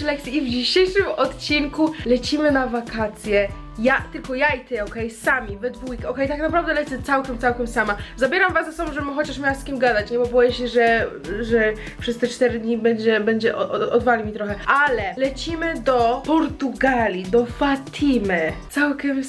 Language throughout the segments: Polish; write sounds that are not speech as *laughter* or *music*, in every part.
Lexi i w dzisiejszym odcinku lecimy na wakacje. Ja, tylko ja i ty, okej, sami, we dwójkę, okej, tak naprawdę lecę całkiem, całkiem sama. Zabieram was ze sobą, żebym chociaż miała z kim gadać, nie, bo boję się, że, że przez te 4 dni będzie, będzie, o- o- odwali mi trochę. Ale lecimy do Portugalii, do Fatimy, całkiem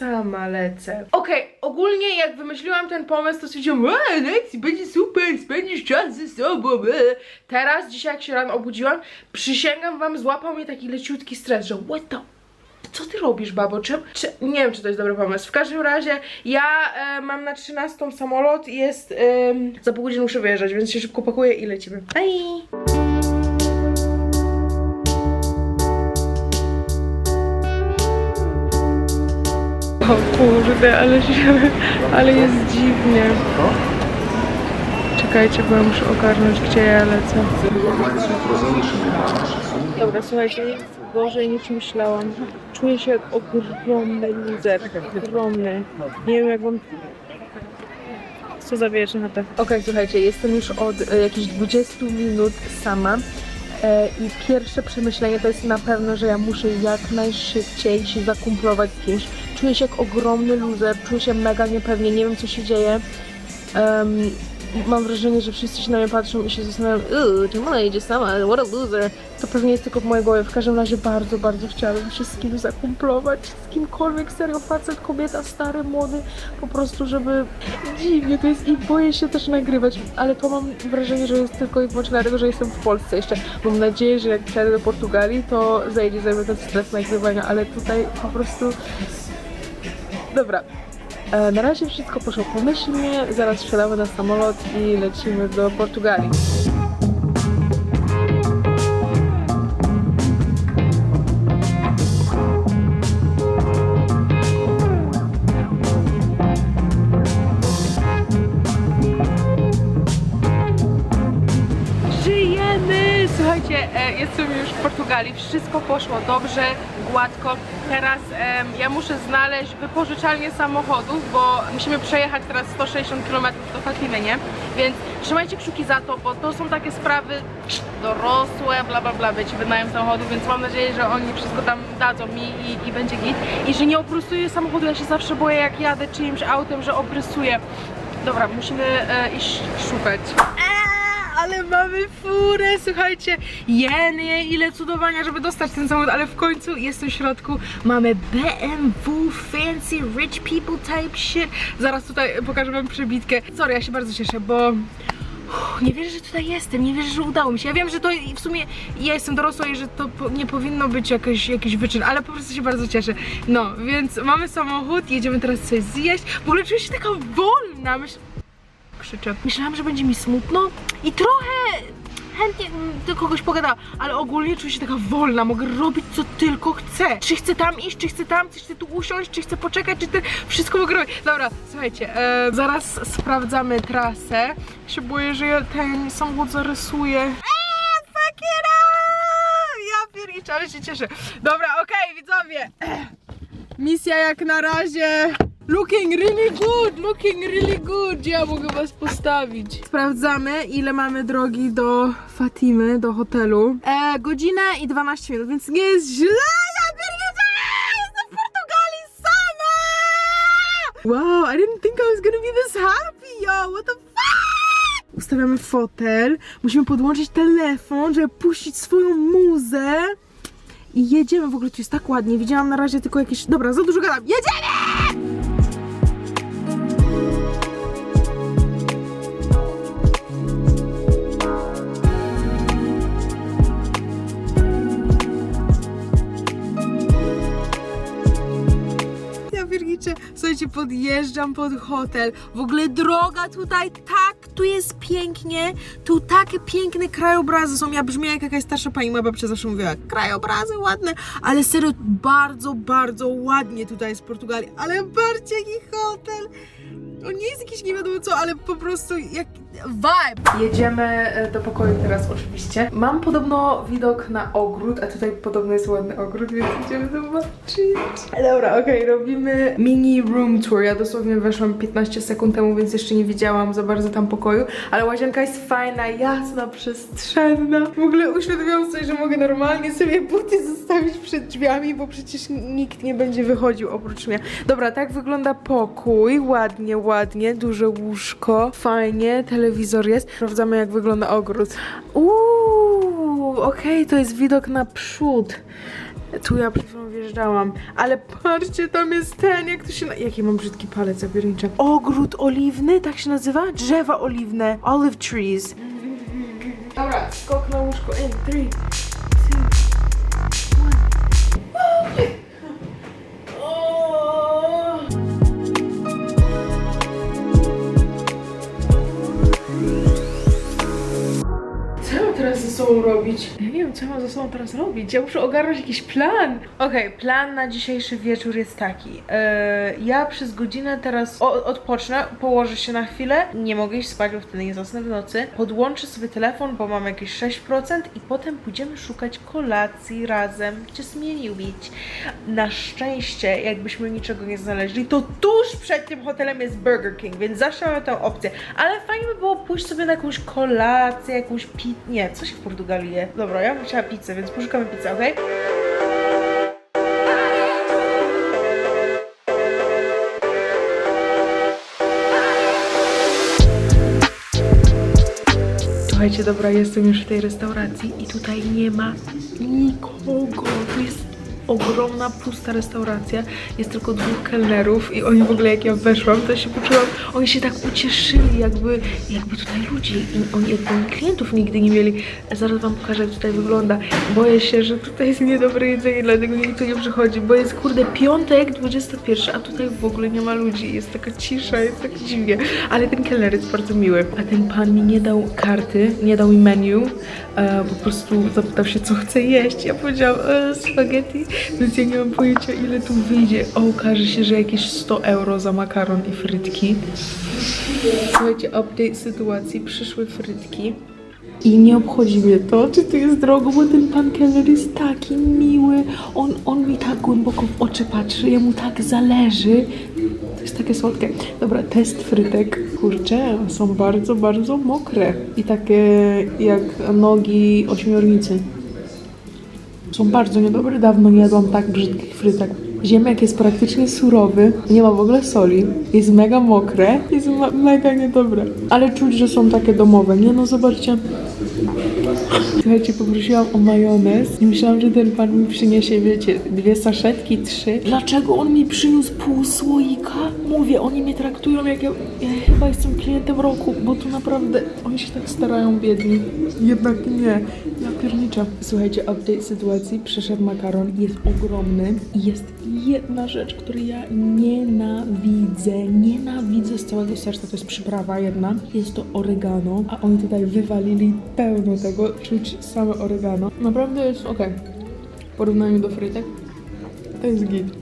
sama lecę. Okej, ogólnie jak wymyśliłam ten pomysł, to stwierdziłam, eee, Lexi, będzie super, spędzisz czas ze sobą, eee. Teraz, dzisiaj jak się rano obudziłam, przysięgam wam, złapał mnie taki leciutki stres, że what the co ty robisz, babo? Czy, nie wiem, czy to jest dobry pomysł. W każdym razie ja e, mam na 13 samolot jest. em, za pół godziny muszę wyjeżdżać, więc się szybko pakuję i lecimy. Bye! O kurde, ale się, ale jest dziwnie. Czekajcie, bo ja muszę ogarnąć, gdzie ja lecę. Dobra, słuchajcie, gorzej niż myślałam. Czuję się jak ogromny loser. Ogromny. Nie wiem jak wam... Co za wieczna chata. Okej, słuchajcie, jestem już od e, jakichś 20 minut sama. E, I pierwsze przemyślenie to jest na pewno, że ja muszę jak najszybciej się zakumplować z kimś. Czuję się jak ogromny loser, czuję się mega niepewnie, nie wiem co się dzieje. Em, mam wrażenie, że wszyscy się na mnie patrzą i się zastanawiają, czemu ona idzie sama, what a loser. To pewnie jest tylko w mojej głowie. W każdym razie bardzo, bardzo chciałabym się z kimś zakumplować, z kimkolwiek, serio, facet, kobieta, stary, młody, po prostu, żeby dziwnie to jest i boję się też nagrywać, ale to mam wrażenie, że jest tylko i wyłącznie dlatego, że jestem w Polsce jeszcze. Mam nadzieję, że jak przyjadę do Portugalii, to zejdzie ze mnie ten stres nagrywania, ale tutaj po prostu... Dobra, E, Na razie wszystko poszło pomyślnie, zaraz wsiadamy na samolot i lecimy do Portugalii. Żyjemy! Słuchajcie, e, jestem już w Portugalii, wszystko poszło dobrze, gładko. Teraz em, ja muszę znaleźć wypożyczalnię samochodów, bo musimy przejechać teraz 160 km do Fatimy, nie? Więc trzymajcie kciuki za to, bo to są takie sprawy dorosłe, bla bla bla, wiecie, wynajem samochodu, więc mam nadzieję, że oni wszystko tam dadzą mi i, i będzie git. I że nie oprysuję samochodu, ja się zawsze boję jak jadę czyimś autem, że oprysuję. Dobra, musimy e, iść szukać. Ale mamy furę, słuchajcie, jeny, ile cudowania, żeby dostać ten samochód, ale w końcu jestem w środku, mamy BMW, fancy, rich people type shit. Zaraz tutaj pokażę wam przebitkę. Sorry, ja się bardzo cieszę, bo nie wierzę, że tutaj jestem, nie wierzę, że udało mi się. Ja wiem, że to w sumie ja jestem dorosła i że to nie powinno być jakiś, jakiś wyczyn, ale po prostu się bardzo cieszę. No, więc mamy samochód, jedziemy teraz coś zjeść. W ogóle czuję się taka wolna. Myśl... Myślałam, że będzie mi smutno i trochę chętnie mm, do kogoś pogadała, ale ogólnie czuję się taka wolna, mogę robić co tylko chcę. Czy chcę tam iść, czy chcę tam, czy chcę tu usiąść, czy chcę poczekać, czy ty... wszystko mogę robić. Dobra, słuchajcie, e, zaraz sprawdzamy trasę. Się boję, że ja ten samochód zarysuję. Eee, up! Ja pierniczę, ale się cieszę. Dobra, okej, widzowie. Misja jak na razie. Looking really good, looking really good. Ja mogę was postawić? Sprawdzamy, ile mamy drogi do Fatimy, do hotelu. E, godzinę i 12 minut, więc nie jest źle. Ja! Jestem w Portugalii sama! Wow, I didn't think I was gonna be this happy, yo! What the fuck? Ustawiamy fotel, musimy podłączyć telefon, żeby puścić swoją muzę. I jedziemy, w ogóle tu jest tak ładnie. Widziałam na razie tylko jakieś. Dobra, za dużo gadam. Jedziemy! Podjeżdżam pod hotel. W ogóle droga tutaj tak, tu jest pięknie, tu takie piękne krajobrazy są. Ja brzmię jak jakaś starsza pani, moja babcia zawsze mówiła, krajobrazy ładne, ale serio bardzo, bardzo ładnie tutaj jest w Portugalii. Ale jaki hotel. On nie jest jakiś nie wiadomo co, ale po prostu jak vibe. Jedziemy e, do pokoju teraz oczywiście. Mam podobno widok na ogród, a tutaj podobno jest ładny ogród, więc idziemy zobaczyć. Dobra, okej, robimy mini room tour. Ja dosłownie weszłam 15 sekund temu, więc jeszcze nie widziałam za bardzo tam pokoju, ale łazienka jest fajna, jasna, przestrzenna. W ogóle uświadomiłam sobie, że mogę normalnie sobie buty zostawić przed drzwiami, bo przecież nikt nie będzie wychodził oprócz mnie. Dobra, tak wygląda pokój. Ładnie, ładnie, duże łóżko, fajnie, telewizor jest. Sprawdzamy, jak wygląda ogród. Uuu, okej, to jest widok na przód. Tu ja przed chwilą wjeżdżałam, ale patrzcie, tam jest ten, jak to się... na- Jaki mam brzydki palec zapierniczy. Ogród oliwny, tak się nazywa? Drzewa oliwne, olive trees. Dobra, skok na łóżko, in, three, sobą robić? Ja nie wiem, co mam ze sobą teraz robić. Ja muszę ogarnąć jakiś plan. Okej, plan na dzisiejszy wieczór jest taki. E, ja przez godzinę teraz odpocznę, położę się na chwilę. Nie mogę iść spać, bo wtedy nie zasnę w nocy. Podłączę sobie telefon, bo mam jakieś 6% i potem pójdziemy szukać kolacji razem. Just me and. Na szczęście, jakbyśmy niczego nie znaleźli, to tuż przed tym hotelem jest Burger King, więc zawsze mamy tę opcję. Ale fajnie by było pójść sobie na jakąś kolację, jakąś pizzę. Nie, co się w Portugalii je? Dobra, ja bym chciała pizzę, więc poszukamy pizzy, okej? Słuchajcie, dobra, jestem już w tej restauracji i tutaj nie ma nikogo. To jest ogromna, pusta restauracja. Jest tylko dwóch kelnerów i oni w ogóle jak ja weszłam, to się poczułam, oni się tak ucieszyli, jakby, jakby tutaj ludzi, i oni jakby klientów nigdy nie mieli. Zaraz wam pokażę, jak tutaj wygląda. Boję się, że tutaj jest niedobre jedzenie, dlatego nikt tu nie przychodzi, bo jest kurde piątek, 21, a tutaj w ogóle nie ma ludzi. Jest taka cisza, jest tak dziwnie. Ale ten kelner jest bardzo miły. A ten pan mi nie dał karty, nie dał mi menu, e, po prostu zapytał się, co chce jeść. Ja powiedziałam, e, spaghetti, więc ja nie mam pojęcia, ile tu wyjdzie. O, okaże się, że jakieś 100 euro za makaron i frytki. Słuchajcie, update sytuacji. Przyszły frytki. I nie obchodzi mnie to, czy to jest drogo, bo ten pan kelner jest taki miły. On, on mi tak głęboko w oczy patrzy, jemu tak zależy. To jest takie słodkie. Dobra, test frytek. Kurczę, są bardzo, bardzo mokre. I takie jak nogi ośmiornicy. Są bardzo niedobre. Dawno nie jadłam tak brzydkich frytek. Ziemniak jest praktycznie surowy, nie ma w ogóle soli, jest mega mokre, jest mega niedobre. Ale czuć, że są takie domowe. Nie no, zobaczcie. Słuchajcie, poprosiłam o majonez i myślałam, że ten pan mi przyniesie, wiecie, dwie saszetki, trzy. Dlaczego on mi przyniósł pół słoika? Mówię, oni mnie traktują jak ja, ja chyba jestem klientem roku, bo tu naprawdę oni się tak starają, biedni. Jednak nie, ja pierniczę. Słuchajcie, update sytuacji, przyszedł makaron, jest ogromny i jest jedna rzecz, której ja nienawidzę, nienawidzę z całego serca, to jest przyprawa jedna, jest to oregano, a oni tutaj wywalili pełno tego, czuć same oregano. Naprawdę jest ok. W porównaniu do frytek, to jest git.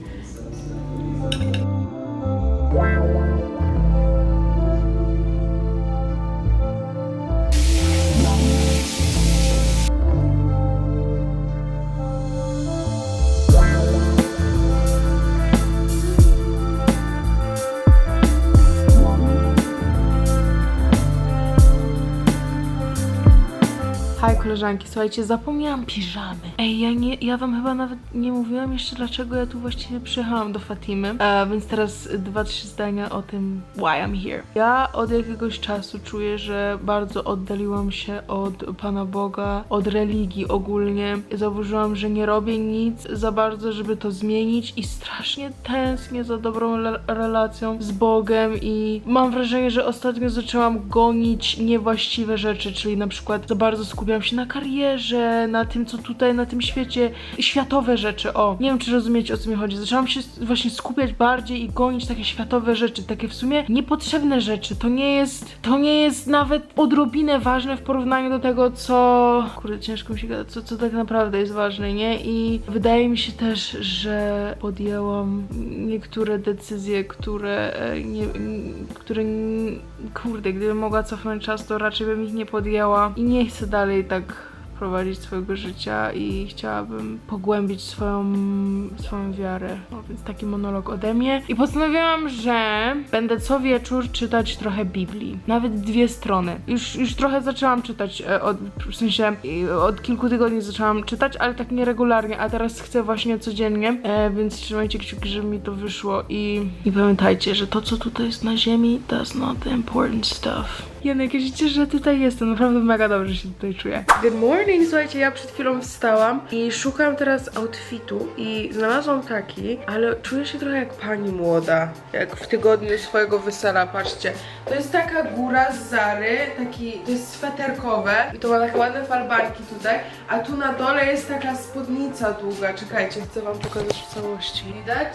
Koleżanki, słuchajcie, zapomniałam piżamy. Ej, ja, nie, ja wam chyba nawet nie mówiłam jeszcze, dlaczego ja tu właściwie przyjechałam do Fatimy, e, więc teraz dwa, trzy zdania o tym, why I'm here. Ja od jakiegoś czasu czuję, że bardzo oddaliłam się od Pana Boga, od religii ogólnie. Zauważyłam, że nie robię nic za bardzo, żeby to zmienić i strasznie tęsknię za dobrą relacją z Bogiem i mam wrażenie, że ostatnio zaczęłam gonić niewłaściwe rzeczy, czyli na przykład za bardzo skupiam się na karierze, na tym, co tutaj, na tym świecie, światowe rzeczy, o. Nie wiem, czy rozumiecie, o co mi chodzi. Zaczęłam się właśnie skupiać bardziej i gonić takie światowe rzeczy, takie w sumie niepotrzebne rzeczy. To nie jest, to nie jest nawet odrobinę ważne w porównaniu do tego, co... Kurde, ciężko mi się gada, co, co tak naprawdę jest ważne, nie? I wydaje mi się też, że podjęłam niektóre decyzje, które e, nie, które kurde, gdybym mogła cofnąć czas, to raczej bym ich nie podjęła i nie chcę dalej tak prowadzić swojego życia i chciałabym pogłębić swoją, swoją wiarę. No więc taki monolog ode mnie. I postanowiłam, że będę co wieczór czytać trochę Biblii. Nawet dwie strony. Już, już trochę zaczęłam czytać, e, od, w sensie od kilku tygodni zaczęłam czytać, ale tak nieregularnie, a teraz chcę właśnie codziennie, e, więc trzymajcie kciuki, żeby mi to wyszło i, i pamiętajcie, że to co tutaj jest na ziemi, that's not the important stuff. Janek, ja się cieszę, że tutaj jestem. Naprawdę mega dobrze się tutaj czuję. Good morning, słuchajcie, ja przed chwilą wstałam i szukam teraz outfitu i znalazłam taki, ale czuję się trochę jak pani młoda, jak w tygodniu swojego wesela, patrzcie. To jest taka góra z Zary, taki, to jest sweterkowe i to ma takie ładne falbanki tutaj, a tu na dole jest taka spódnica długa. Czekajcie, chcę wam pokazać w całości. Widać?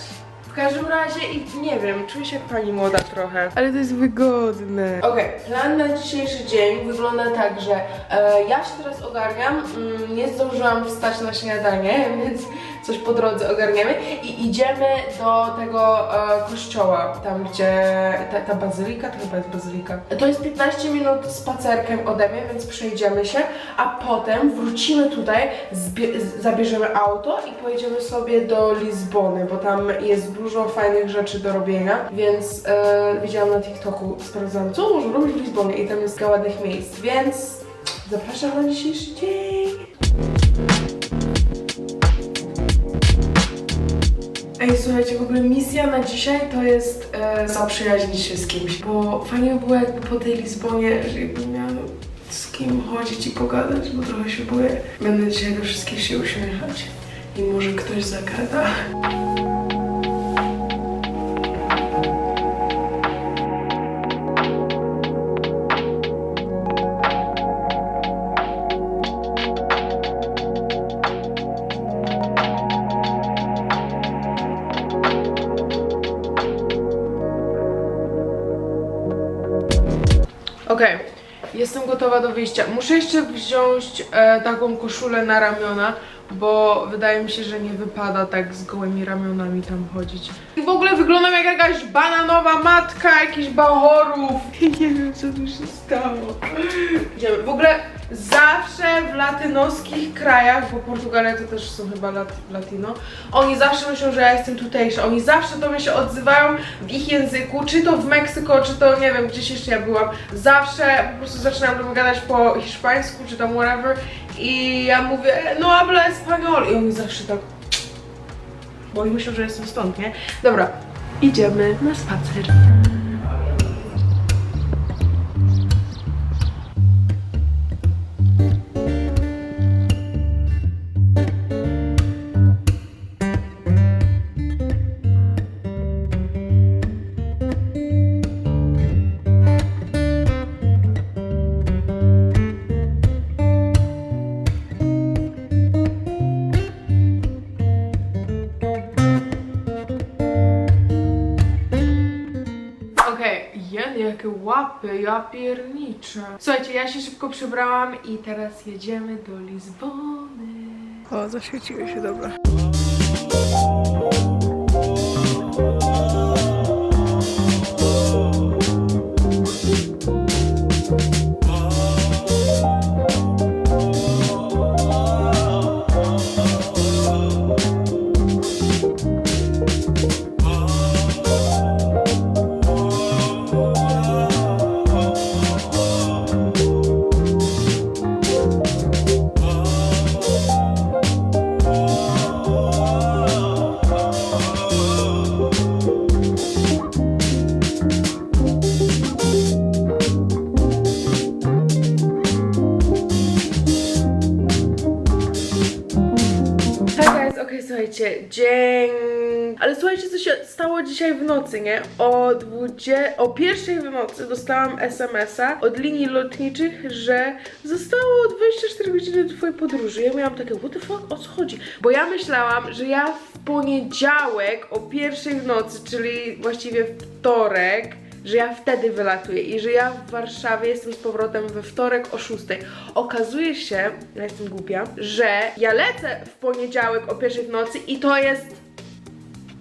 W każdym razie i nie wiem, czuję się jak pani młoda trochę. Ale to jest wygodne. Okej, plan na dzisiejszy dzień wygląda tak, że e, ja się teraz ogarniam. Mm, nie zdążyłam wstać na śniadanie, *laughs* więc coś po drodze ogarniemy. I idziemy do tego e, kościoła, tam gdzie ta, ta bazylika, to chyba jest bazylika. To jest 15 minut spacerkiem ode mnie, więc przejdziemy się, a potem wrócimy tutaj, zabierzemy auto i pojedziemy sobie do Lizbony, bo tam jest dużo fajnych rzeczy do robienia, więc e, widziałam na TikToku, sprawdzałam, co można robić w Lizbonie i tam jest kilka ładnych miejsc, więc zapraszam na dzisiejszy dzień. Ej, słuchajcie, w ogóle misja na dzisiaj to jest e, zaprzyjaźnić się z kimś, bo fajnie by było jakby po tej Lizbonie, że jakbym miała z kim chodzić i pogadać, bo trochę się boję. Będę dzisiaj do wszystkich się uśmiechać i może ktoś zagada. Jestem gotowa do wyjścia. Muszę jeszcze wziąć e, taką koszulę na ramiona, bo wydaje mi się, że nie wypada tak z gołymi ramionami tam chodzić. I w ogóle wyglądam jak jakaś bananowa matka jakichś bachorów. *laughs* Nie wiem, co tu się stało. Idziemy. W ogóle zawsze w latynoskich krajach, bo Portugalia to też są chyba lat, latino, oni zawsze myślą, że ja jestem tutejsza. Oni zawsze do mnie się odzywają w ich języku, czy to w Meksyko, czy to nie wiem, gdzieś jeszcze ja byłam. Zawsze po prostu zaczynam do mnie gadać po hiszpańsku, czy tam whatever i ja mówię, no habla español i oni zawsze tak bo oni myślą, że jestem stąd, nie? Dobra, idziemy na spacer. Łapy, ja pierniczę. Słuchajcie, ja się szybko przebrałam i teraz jedziemy do Lizbony. O, zaświeciły się, dobra. Dzień... Ale słuchajcie, co się stało dzisiaj w nocy, nie? O, dwudzie... o pierwszej w nocy dostałam SMS-a od linii lotniczych, że zostało 24 godziny twojej podróży. Ja miałam takie, what the fuck, o co chodzi? Bo ja myślałam, że ja w poniedziałek o pierwszej w nocy, czyli właściwie wtorek, że ja wtedy wylatuję i że ja w Warszawie jestem z powrotem we wtorek o 6. Okazuje się, ja jestem głupia, że ja lecę w poniedziałek o pierwszej w nocy i to jest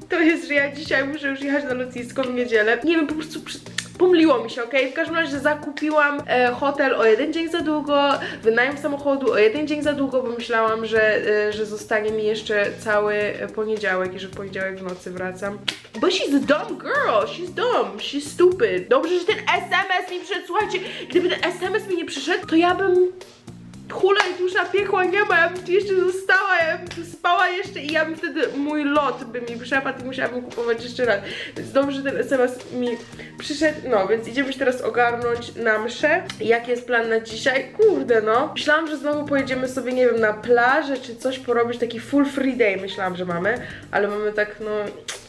to jest, że ja dzisiaj muszę już jechać na lotnisko w niedzielę. Nie wiem, po prostu przy... pomyliło mi się, okej? W każdym razie zakupiłam e, hotel o jeden dzień za długo, wynajem samochodu o jeden dzień za długo, bo myślałam, że, e, że zostanie mi jeszcze cały e, poniedziałek i że w poniedziałek w nocy wracam. But she's a dumb girl, she's dumb, she's stupid. Dobrze, że ten SMS mi przyszedł, słuchajcie, gdyby ten SMS mi nie przyszedł, to ja bym Hula i dusza piekła nie ma, ja bym jeszcze została, ja bym spała jeszcze i ja bym wtedy, mój lot by mi przepadł i musiałabym kupować jeszcze raz. Więc dobrze, że ten SMS mi przyszedł, no więc idziemy się teraz ogarnąć na mszę. Jaki jest plan na dzisiaj? Kurde no. Myślałam, że znowu pojedziemy sobie, nie wiem, na plażę czy coś porobić, taki full free day myślałam, że mamy, ale mamy tak, no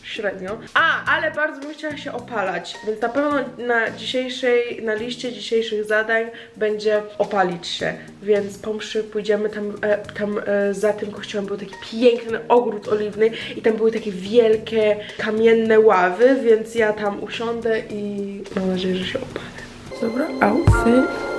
średnio. A, ale bardzo bym chciała się opalać, więc na pewno na dzisiejszej, na liście dzisiejszych zadań będzie opalić się, więc po mszy pójdziemy tam, e, tam e, za tym kościołem był taki piękny ogród oliwny i tam były takie wielkie kamienne ławy, więc ja tam usiądę i mam nadzieję, że się opalę. Dobra, outfit.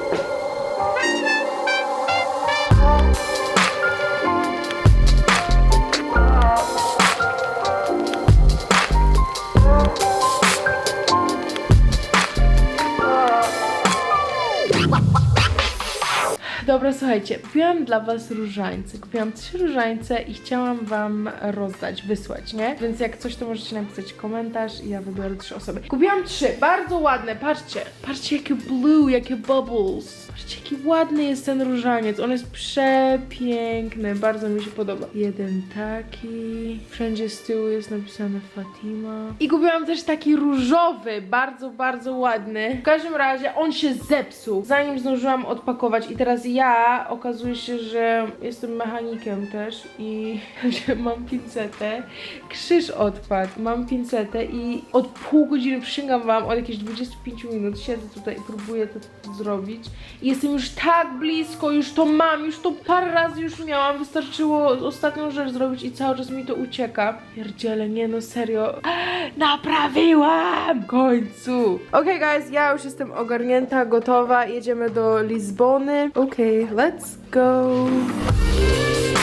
Dobra, słuchajcie, kupiłam dla was różańce. Kupiłam trzy różańce i chciałam wam rozdać, wysłać, nie? Więc jak coś, to możecie napisać komentarz i ja wybiorę trzy osoby. Kupiłam trzy, bardzo ładne, patrzcie. Patrzcie, jakie blue, jakie bubbles. Patrzcie, jaki ładny jest ten różaniec. On jest przepiękny, bardzo mi się podoba. Jeden taki, wszędzie z tyłu jest napisane Fatima. I kupiłam też taki różowy, bardzo, bardzo ładny. W każdym razie on się zepsuł, zanim zdążyłam odpakować i teraz ja okazuje się, że jestem mechanikiem też i *laughs* mam pincetę. Krzyż odpadł, mam pincetę i od pół godziny, przysięgam wam, od jakichś 25 minut siedzę tutaj i próbuję to zrobić. I jestem już tak blisko, już to mam, już to parę razy już miałam, wystarczyło ostatnią rzecz zrobić i cały czas mi to ucieka. Pierdziele, nie no, serio. *gasps* Naprawiłam! W końcu! Okej, guys, ja już jestem ogarnięta, gotowa, jedziemy do Lizbony. Okej, let's go!